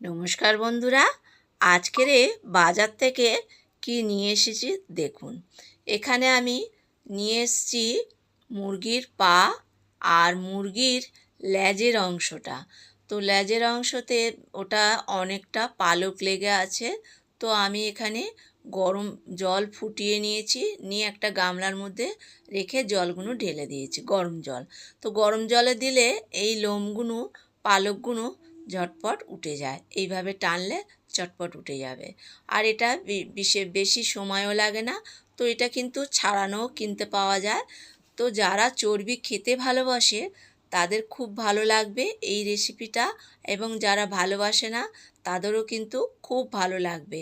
নমস্কার বন্ধুরা, আজকের বাজার থেকে কি নিয়ে এসেছি দেখুন। এখানে আমি নিয়ে এসেছি মুরগির পা আর মুরগির লেজের অংশটা। তো লেজের অংশতে ওটা অনেকটা পালক লেগে আছে। তো আমি এখানে গরম জল ফুটিয়ে নিয়েছি, নিয়ে একটা গামলার মধ্যে রেখে জলগুলো ঢেলে দিয়েছি, গরম জল। তো গরম জলে দিলে এই লোমগুলো পালকগুলো ঝটপট উঠে যায়। এইভাবে টানলে চটপট উঠে যাবে। আর এটা বেশি সময়ও লাগে না। তো এটা কিন্তু ছাড়ানোও কিনতে পাওয়া যায়। তো যারা চর্বি খেতে ভালোবাসে, তাদের খুব ভালো লাগবে এই রেসিপিটা এবং যারা ভালোবাসে না তাদেরও কিন্তু খুব ভালো লাগবে।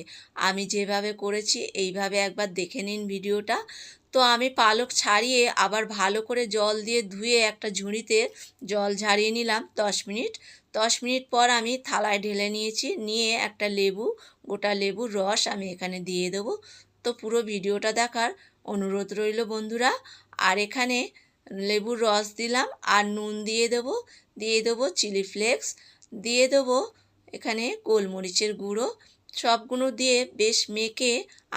আমি যেভাবে করেছি, এইভাবে একবার দেখে নিন ভিডিওটা। তো আমি পালক ছাড়িয়ে আবার ভালো করে জল দিয়ে ধুয়ে একটা ঝুড়িতে জল ঝারিয়ে নিলাম দশ মিনিট। দশ মিনিট পর আমি থালায় ঢেলে নিয়েছি, নিয়ে একটা লেবু, গোটা লেবুর রস আমি এখানে দিয়ে দেবো। তো পুরো ভিডিওটা দেখার অনুরোধ রইল বন্ধুরা। আর এখানে লেবুর রস দিলাম, আর নুন দিয়ে দেবো। দিয়ে দেবো চিলি ফ্লেক্স, দিয়ে দেবো এখানে গোলমরিচের গুঁড়ো, সবগুলো দিয়ে বেশ মেখে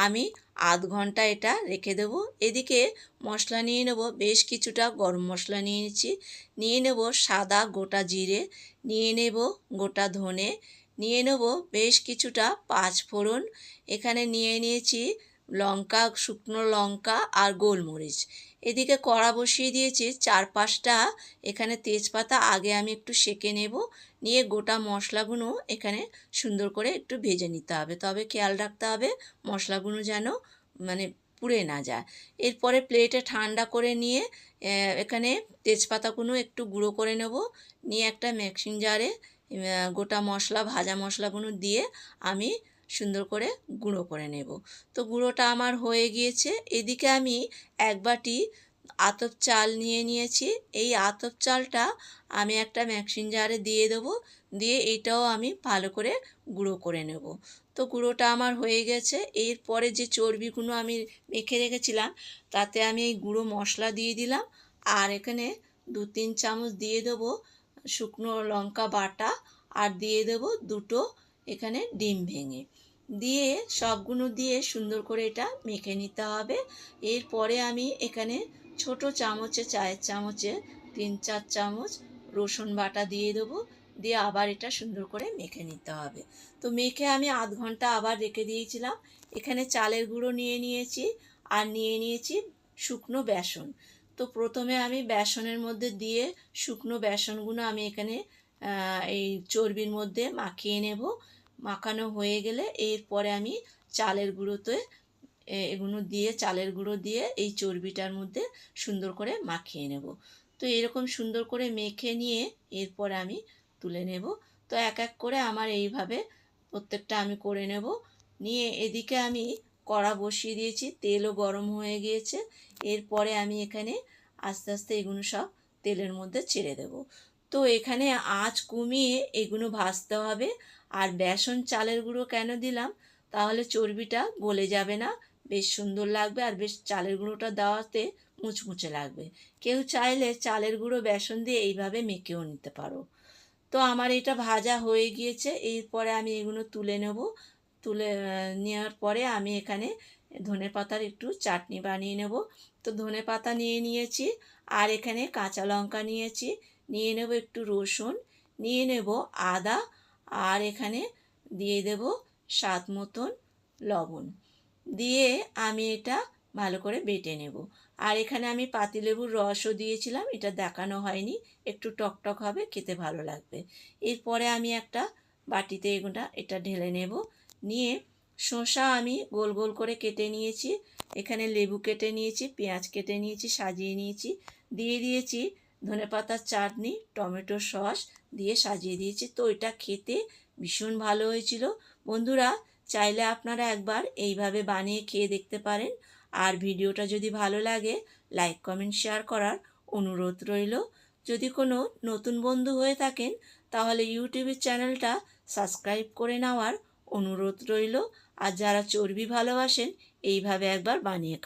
আমি আধ ঘণ্টা এটা রেখে দেব। এদিকে মশলা নিয়ে নেব, বেশ কিছুটা গরম মশলা নিয়ে নিচ্ছি। নিয়ে নেব সাদা গোটা জিরে, নিয়ে নেব গোটা ধনে, নিয়ে নেব বেশ কিছুটা পাঁচ ফোড়ন এখানে নিয়ে নিয়েছি লঙ্কা, শুকনো লঙ্কা আর গোলমরিচ। এদিকে কড়া বসিয়ে দিয়েছি চার পাঁচটা এখানে তেজপাতা আগে আমি একটু সেকে নেব। নিয়ে গোটা মশলাগুলো এখানে সুন্দর করে একটু ভেজে নিতে হবে। তবে খেয়াল রাখতে হবে মশলাগুলো যেন মানে পুড়ে না যায়। এরপরে প্লেটে ঠান্ডা করে নিয়ে এখানে তেজপাতাগুলো একটু গুঁড়ো করে নেব। নিয়ে একটা মিক্সিং জারে গোটা মশলা, ভাজা মশলাগুলো দিয়ে আমি সুন্দর করে গুঁড়ো করে নেব। তো গুঁড়োটা আমার হয়ে গিয়েছে। এদিকে আমি এক বাটি আতপ চাল নিয়ে নিয়েছি। এই আতপ চালটা আমি একটা মিক্সিং জারে দিয়ে দেবো। দিয়ে এটাও আমি ভালো করে গুঁড়ো করে নেব। তো গুঁড়োটা আমার হয়ে গেছে। এরপরে যে চর্বিগুলো আমি মেখে রেখেছিলাম, তাতে আমি এই গুঁড়ো মশলা দিয়ে দিলাম। আর এখানে দু তিন চামচ দিয়ে দেবো শুকনো লঙ্কা বাটা। আর দিয়ে দেবো দুটো এখানে ডিম ভেঙে। দিয়ে সবগুলো দিয়ে সুন্দর করে এটা মেখে নিতে হবে। এরপরে আমি এখানে ছোট চামচে চায়ের চামচে তিন, চার চামচ রসুন বাটা দিয়ে দেবো। দিয়ে আবার এটা সুন্দর করে মেখে নিতে হবে। তো মেখে আমি আধ ঘণ্টা আবার রেখে দিয়েছিলাম। এখানে চালের গুঁড়ো নিয়ে নিয়েছি আর নিয়ে নিয়েছি শুকনো বেসন। তো প্রথমে আমি বেসনের মধ্যে দিয়ে শুকনো বেসনগুলো আমি এখানে এই চর্বির মধ্যে মাখিয়ে নেব। মাখানো হয়ে গেলে এরপরে আমি চালের গুঁড়োতে এগুলো দিয়ে, চালের গুঁড়ো দিয়ে এই চর্বিটার মধ্যে সুন্দর করে মাখিয়ে নেব। তো এরকম সুন্দর করে মেখে নিয়ে এরপরে আমি তুলে নেব। তো এক এক করে আমার এইভাবে প্রত্যেকটা আমি করে নেব। নিয়ে এদিকে আমি কড়া বসিয়ে দিয়েছি, তেলও গরম হয়ে গিয়েছে। এরপরে আমি এখানে আস্তে আস্তে এগুলো সব তেলের মধ্যে ছেড়ে দেব। তো এখানে আঁচ কমিয়ে এগুলো ভাজতে হবে। আর বেসন চালের গুঁড়ো কেন দিলাম? তাহলে চর্বিটা গলে যাবে না। বেশ সুন্দর লাগবে আর বেশ চালের গুঁড়োটা দেওয়াতে মুচমুচে লাগবে। কেউ চাইলে চালের গুঁড়ো বেসন দিয়ে এইভাবে মেখেও নিতে পারো। তো আমার এটা ভাজা হয়ে গিয়েছে। এরপরে আমি এগুলো তুলে নেব। তুলে নেওয়ার পরে আমি এখানে ধনে পাতার একটু চাটনি বানিয়ে নেব। তো ধনে পাতা নিয়ে নিয়েছি। আর এখানে কাঁচা লঙ্কা নিয়েছি। নিয়ে নেব একটু রসুন, নিয়ে নেব আদা, আর এখানে দিয়ে দেব স্বাদ মতন লবণ। দিয়ে আমি এটা ভালো করে বেটে নেব। আর এখানে আমি পাতিলেবুর রসও দিয়েছিলাম, এটা দেখানো হয়নি, একটু টকটক হবে, খেতে ভালো লাগবে। এরপরে আমি একটা বাটিতে এগুলো, এটা ঢেলে নেব। নিয়ে শসা আমি গোল গোল করে কেটে নিয়েছি। এখানে লেবু কেটে নিয়েছি, পেঁয়াজ কেটে নিয়েছি, সাজিয়ে নিয়েছি। দিয়ে দিয়েছি ধনেপাতার চাটনি, টমেটো সস দিয়ে সাজিয়ে দিয়েছি। তো এটা খেতে ভীষণ ভালো হয়েছিল। বন্ধুরা, চাইলে আপনারা একবার এইভাবে বানিয়ে খেয়ে দেখতে পারেন। আর ভিডিওটা যদি ভালো লাগে, লাইক, কমেন্ট, শেয়ার করার অনুরোধ রইল। যদি কোনো নতুন বন্ধু হয়ে থাকেন, তাহলে ইউটিউবের চ্যানেলটা সাবস্ক্রাইব করে নেওয়ার অনুরোধ রইল। আর যারা চর্বি ভালোবাসেন, এইভাবে একবার বানিয়ে খান।